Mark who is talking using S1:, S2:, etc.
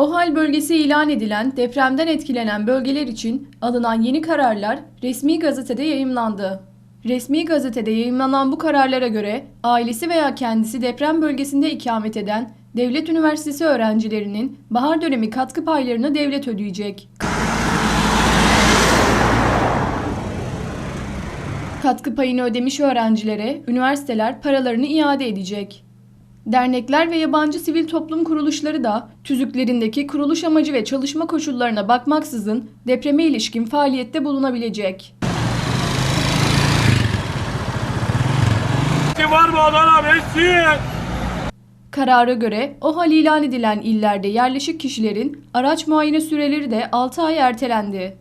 S1: OHAL bölgesi ilan edilen depremden etkilenen bölgeler için alınan yeni kararlar resmi gazetede yayımlandı. Resmi gazetede yayımlanan bu kararlara göre ailesi veya kendisi deprem bölgesinde ikamet eden devlet üniversitesi öğrencilerinin bahar dönemi katkı paylarını devlet ödeyecek. Katkı payını ödemiş öğrencilere üniversiteler paralarını iade edecek. Dernekler ve yabancı sivil toplum kuruluşları da tüzüklerindeki kuruluş amacı ve çalışma koşullarına bakmaksızın depreme ilişkin faaliyette bulunabilecek.
S2: Var mı Adana Messi?
S1: Karara göre OHAL ilan edilen illerde yerleşik kişilerin araç muayene süreleri de 6 ay ertelendi.